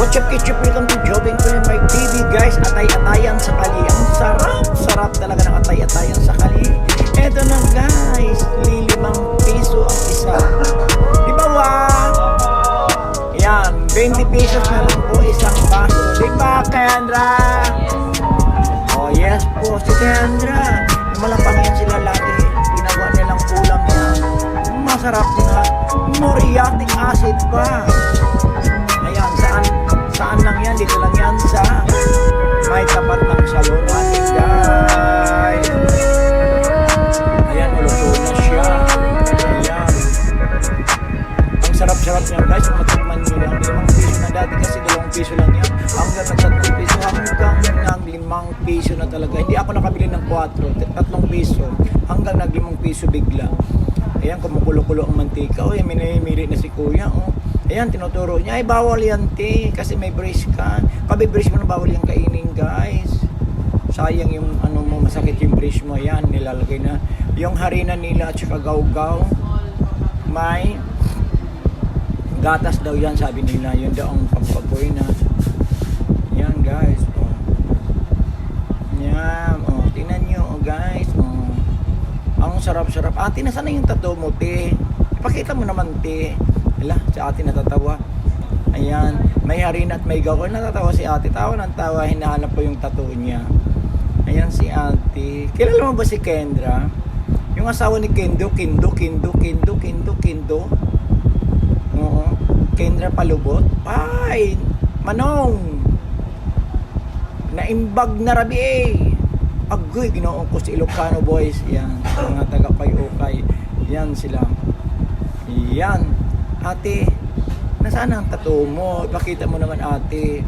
What's up, ketchup? Welcome to Jobing yung my TV, guys. Atay-atayan sa kali. Ang sarap, sarap talaga ng atay-atayan sa kali. Eto na, guys. Lilimang piso ang isa. Di ba, wa? Yan, 20 pesos na lang po isang baso. Di ba, Kendra? Oh, yes po, si Kendra. Malapang yan sila lagi. Ginagawa nilang ulam yan. Masarap na. Moriatic acid pa. Saan, lang yan? Dito lang yan sa may tapat ng salon natin. Ayan, uluto na siya. Ayan. Ang sarap-sarap niya, guys. Kung matikman nyo lang, limang piso na dati kasi dalawang piso lang yan. Hanggang nagtatlong piso, hanggang nang limang piso na talaga. Hindi ako nakabili ng 4, tatlong piso. Hanggang nag limang piso bigla. Ayan, kumukulo-kulo ang mantika. Yan, minimili na si kuya. Oh. Ayan, tinuturo niya. Ay, bawal yan, te. Kasi may brace ka. Kabi-brace mo na bawal yung kainin, guys. Sayang yung ano mo, masakit yung brace mo. Ayan, nilalagay na. Yung harina nila at saka gaw-gaw. May gatas daw yan, sabi nila. Yun daw ang pampaboy na. Yan, guys. Oh. Yan. Oh, tingnan nyo, oh, guys. Oh. Ang sarap-sarap. Ate, nasaan na yung tattoo mo, te? Ipakita mo naman, te. Hala, si ate natatawa. Ayan. May harina at may gawin. Natatawa si ate. Tawa ng tawa. Hinahanap ko yung tattoo niya. Ayan si ate. Kilala mo ba si Kendra? Yung asawa ni Kendo, Kendo, Kendo, Kendo, Kendo, Kendo. Oo. Kendra Palubot. Ay, Manong. Naimbag na rabi eh. Agoy, ginoon ko si Ilocano boys. Yan, mga taga Payukay. Yan sila. Yan. Ate, nasaan ang tattoo mo? Ipakita mo naman ate.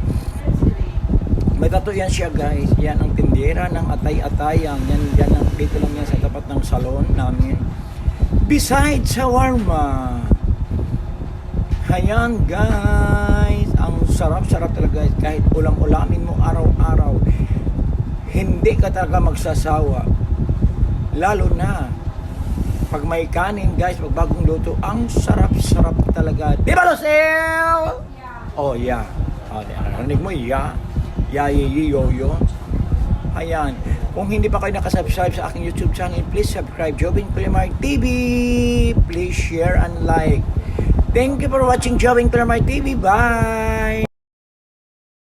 May tattoo yan siya guys. Yan ang tindera ng atay-atayan. Yan, yan ang, dito lang yan sa tapat ng salon namin. Besides shawarma. Ayan guys. Ang sarap-sarap talaga guys. Kahit ulam-ulamin mo araw-araw. Hindi ka talaga magsasawa. Lalo na pag may kanin guys, pag bagong luto, ang sarap-sarap talaga. Di ba Lucille? Oh yeah. Oh, narinig mo, yeah. Yeah, yeah, yeah, yo, yo. Ayan. Kung hindi pa kayo nakasubscribe sa aking YouTube channel, please subscribe. Jobin Kulimar TV. Please share and like. Thank you for watching Jobin Kulimar TV. Bye!